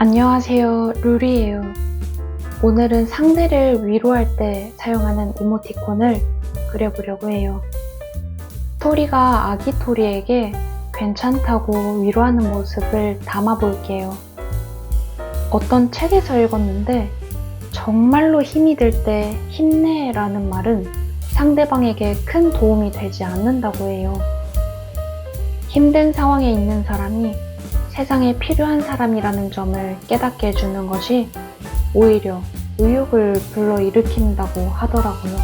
안녕하세요, 루리예요. 오늘은 상대를 위로할 때 사용하는 이모티콘을 그려보려고 해요. 토리가 아기 토리에게 괜찮다고 위로하는 모습을 담아볼게요. 어떤 책에서 읽었는데 정말로 힘이 들 때 힘내 라는 말은 상대방에게 큰 도움이 되지 않는다고 해요. 힘든 상황에 있는 사람이 세상에 필요한 사람이라는 점을 깨닫게 해주는 것이 오히려 의욕을 불러일으킨다고 하더라고요.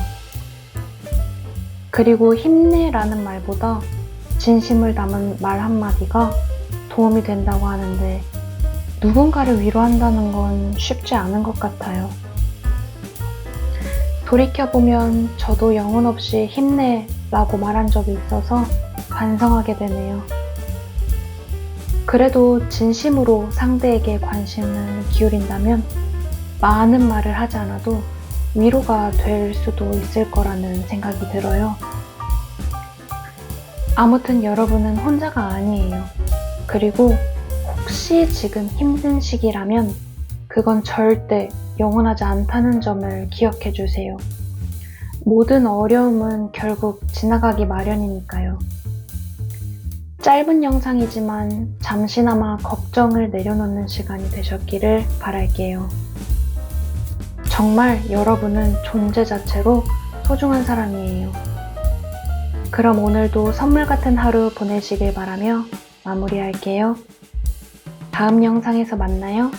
그리고 힘내라는 말보다 진심을 담은 말 한마디가 도움이 된다고 하는데 누군가를 위로한다는 건 쉽지 않은 것 같아요. 돌이켜보면 저도 영혼 없이 힘내라고 말한 적이 있어서 반성하게 되네요. 그래도 진심으로 상대에게 관심을 기울인다면 많은 말을 하지 않아도 위로가 될 수도 있을 거라는 생각이 들어요. 아무튼 여러분은 혼자가 아니에요. 그리고 혹시 지금 힘든 시기라면 그건 절대 영원하지 않다는 점을 기억해 주세요. 모든 어려움은 결국 지나가기 마련이니까요. 짧은 영상이지만 잠시나마 걱정을 내려놓는 시간이 되셨기를 바랄게요. 정말 여러분은 존재 자체로 소중한 사람이에요. 그럼 오늘도 선물 같은 하루 보내시길 바라며 마무리할게요. 다음 영상에서 만나요.